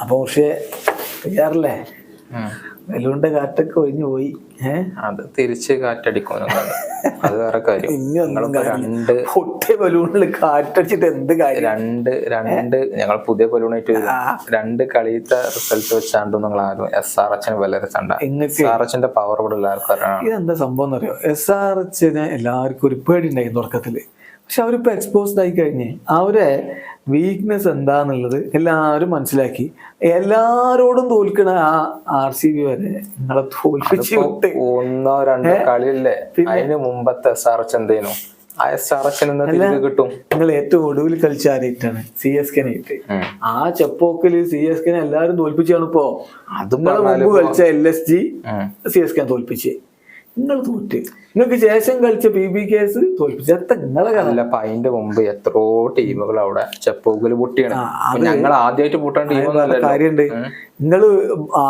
അപ്പൊ പക്ഷേ തയ്യാറല്ലേ വെല്ലുണ്ട് കാറ്റൊക്കെ ഒഴിഞ്ഞു പോയി. അത് തിരിച്ച് കാറ്റടിക്കും. അത് വേറെ കാര്യം. രണ്ട് പൊട്ടിയ ബലൂണിൽ കാറ്റടിച്ചിട്ട് എന്ത് കാര്യം? രണ്ട് രണ്ട് ഞങ്ങൾ പുതിയ ബലൂണായിട്ട്. രണ്ട് കളിയത്തെ റിസൾട്ട് വെച്ചാണ്ട് നിങ്ങൾ ആരും എസ് ആർ എച്ചിന് വലിയ രസണ്ട എസ് ആർ എച്ചിന്റെ പവർ ഇവിടെ എല്ലാവർക്കും ഇതെന്താ സംഭവം എന്നറിയോ? എസ് ആർ എച്ചിന് എല്ലാവർക്കും ഒരു പേടി ഉണ്ടായി തുടക്കത്തിൽ പക്ഷെ അവരിപ്പോ എക്സ്പോസ്ഡ് ആയി കഴിഞ്ഞ് അവരെ വീക്ക്നെസ് എന്താന്നുള്ളത് എല്ലാവരും മനസ്സിലാക്കി. എല്ലാരോടും തോൽക്കണ ആ ആർ സി ബി വരെ നിങ്ങളെ തോൽപ്പിച്ച് വിട്ട് ഒന്നോ രണ്ടോ കളിയല്ലേ? അതിന് മുമ്പത്തെ എസ് ആർ എച്ച് എന്തേനു? ആ എസ് ആർ എച്ചിന് തിരികെ കിട്ടും. നിങ്ങൾ ഏറ്റവും ഒടുവിൽ കളിച്ച ആരായിട്ടാണ്? സി എസ് കെ ആയിട്ട് ആ ചെപ്പോക്കിൽ സി എസ് കെനെ എല്ലാരും തോൽപ്പിച്ചാണ് ഇപ്പോ. അതും കളിച്ച L S G C S K തോൽപ്പിച്ച്. നിങ്ങൾ തോറ്റ്. നിങ്ങൾക്ക് ശേഷം കളിച്ച ബി ബി കേസ് തോൽപ്പിച്ച. നിങ്ങളെ അല്ല അപ്പൊ അതിന്റെ മുമ്പ് എത്രയോ ടീമുകൾ അവിടെ ചെപ്പൂക്കൽ പൊട്ടിയാണ്. ഞങ്ങൾ ആദ്യമായിട്ട് പൊട്ടാൻ ടീമൊന്നും കാര്യണ്ട്. നിങ്ങൾ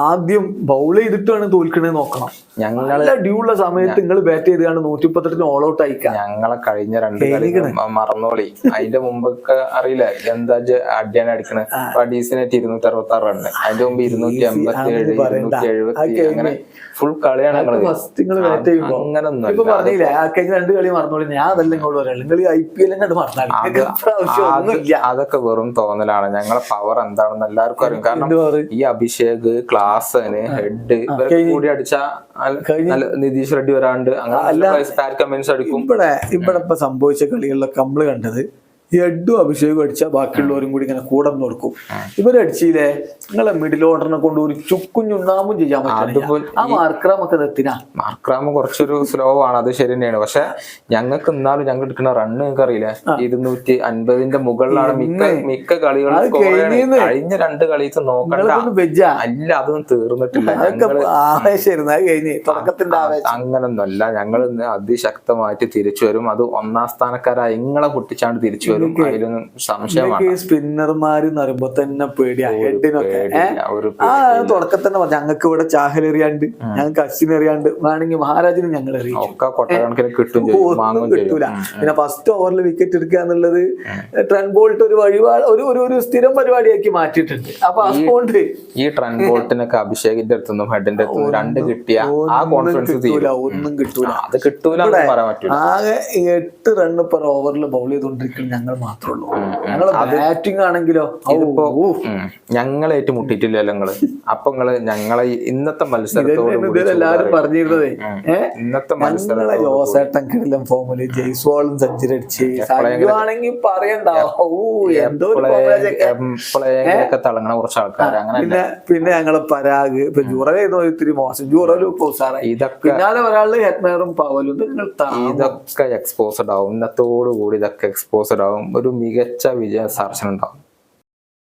ആദ്യം ബൗൾ ചെയ്തിട്ടാണ് തോൽക്കണേ നോക്കണം. ഞങ്ങൾ ഡ്യൂള്ള സമയത്ത് നിങ്ങൾ ബാറ്റ് ചെയ്താണ് നൂറ്റി മുപ്പത്തെട്ടിന് ഓൾ ഔട്ട് അയക്കാം ഞങ്ങളെ കഴിഞ്ഞ രണ്ട് മറന്നോളി. അതിന്റെ മുമ്പൊക്കെ അറിയില്ല. എന്താ അടിയാണ് അടിക്കണത് അപ്പൊ ഡീസിനായിട്ട് ഇരുന്നൂറ്റി അറുപത്തി ആറ് റണ്ണ് അതിന്റെ മുമ്പ് ഇരുന്നൂറ്റി അമ്പത്തി ഏഴ് ഇരുന്നൂറ്റി എഴുപത്തി അങ്ങനെ ഫുൾ കളിയാണ് ഞങ്ങൾ. ഫസ്റ്റ് അങ്ങനൊന്നും ഇപ്പൊ പറഞ്ഞില്ലേ കഴിഞ്ഞ രണ്ട് കളി മറന്നോളി. ഞാൻ അതല്ല ഇങ്ങോട്ട് പറയാം. നിങ്ങൾ ഐ പി എൽ കണ്ട് മറന്നാലും അതൊക്കെ വെറും തോന്നലാണ്. ഞങ്ങളെ പവർ എന്താണെന്ന് എല്ലാവർക്കും അറിയും. കാരണം ഈ അഭിഷേക് ക്ലാസന് ഹെഡ് ഇവരൊക്കെ കൂടി അടിച്ച നിതീഷ് റെഡ്ഡി വരാണ്ട്. അങ്ങനെ ഇവിടെ ഇവിടെ ഇപ്പൊ സംഭവിച്ച കളികളിലൊക്കെ നമ്മൾ കണ്ടത് ഈ എഡും അഭിഷേകും അടിച്ച ബാക്കിയുള്ളവരും കൂടി ഇങ്ങനെ കൂടെ നോക്കും കൊടുക്കും ഇവരടിച്ചില്ലേ നിങ്ങളെ മിഡിൽ ഓർഡറിനെ കൊണ്ട് ഒരു ചുക്കും ചുണ്ണാമ്പും ചെയ്യാൻ പറ്റും ആ മാർക്രാമൊക്കെ എത്തിനാ മാർക്രാമ് കുറച്ചൊരു സ്ലോ ആണ് അത് ശരി തന്നെയാണ്. പക്ഷെ ഞങ്ങൾക്ക് എന്നാലും ഞങ്ങൾ എടുക്കുന്ന റണ്ണ് നിങ്ങൾക്ക് അറിയില്ല? ഇരുന്നൂറ്റി അൻപതിന്റെ മുകളിലാണ് മിക്ക മിക്ക കളികളും കഴിഞ്ഞ രണ്ട് കളിച്ച് നോക്കണ്ട. അല്ല അതൊന്നും തീർന്നിട്ടില്ല. അങ്ങനൊന്നുമല്ല. ഞങ്ങൾ അതിശക്തമായിട്ട് തിരിച്ചു വരും. അത് ഒന്നാം സ്ഥാനക്കാരായ ഇങ്ങളെ പൊട്ടിച്ചാണ്ട് തിരിച്ചു വരും അതിലൊന്നും സംശയമാണ്. ഈ സ്പിന്നർമാര് എന്ന് പറയുമ്പോ തന്നെ പേടിയാ ഹെഡിനൊക്കെ ആ തുടക്കത്തിൽ തന്നെ പറഞ്ഞു. ഞങ്ങൾക്ക് ഇവിടെ ചാഹൽ എറിയാണ്ട് ഞങ്ങൾക്ക് അശ്വിൻ എറിയാണ്ട് വേണമെങ്കിൽ മഹാരാജിന് ഞങ്ങൾ ഒന്നും കിട്ടൂല. പിന്നെ ഫസ്റ്റ് ഓവറിൽ വിക്കറ്റ് എടുക്കുക എന്നുള്ളത് ട്രെൻ ബോൾട്ട് ഒരു വഴിപാട് ഒരു ഒരു ഒരു സ്ഥിരം പരിപാടിയാക്കി മാറ്റിയിട്ടുണ്ട്. അപ്പൊ അതുകൊണ്ട് ഈ ട്രെൻ ബോൾട്ടിനൊക്കെ അഭിഷേകിന്റെ അടുത്തൊന്നും ഹെഡിന്റെ അടുത്തുനിന്നും രണ്ട് കിട്ടിയ ആ കോൺഫിഡൻസ് കിട്ടൂല ഒന്നും കിട്ടൂല. അത് കിട്ടൂല എന്ന് പറയാൻ പറ്റൂല. ആകെ എട്ട് റണ്ണ് പെർ ഓവറിൽ ബൗൾ ചെയ്തുകൊണ്ടിരിക്കുന്ന. ഞങ്ങൾ മാത്രമേ ഉള്ളൂ. ഞങ്ങൾ ബാറ്റിംഗ് ആണെങ്കിലോ? ഞങ്ങൾ നിങ്ങൾ അപ്പൊ നിങ്ങൾ ഞങ്ങളെ ഇന്നത്തെ മത്സരത്തോട് ഇതെല്ലാരും പറഞ്ഞിരുന്നതേ. ഇന്നത്തെ മത്സരം ജോസേട്ടൻ കിടിലം ഫോമിൽ ജയ്സ്വാളും സെഞ്ചുറി അടിച്ച് ആണെങ്കിൽ പറയണ്ട. എന്തോ ഒക്കെ. തിളങ്ങണ കുറച്ച് ആൾക്കാർ അങ്ങനെ പിന്നെ പിന്നെ ഞങ്ങൾ പരാഗ്. ഇപ്പൊ ജൂറ ചെയ്തോ ഇത്തിരി മോശം. ജൂറലും ഇപ്പൊ ഇതൊക്കെ പിന്നാലെ ഒരാൾ ഹെറ്റ്മേറും പവലും ഇതൊക്കെ എക്സ്പോസ്ഡ് ആവും. ഇന്നത്തോടു കൂടി ഇതൊക്കെ എക്സ്പോസ്ഡ് ആവും. ഒരു മികച്ച വിജയ ഉണ്ടാവും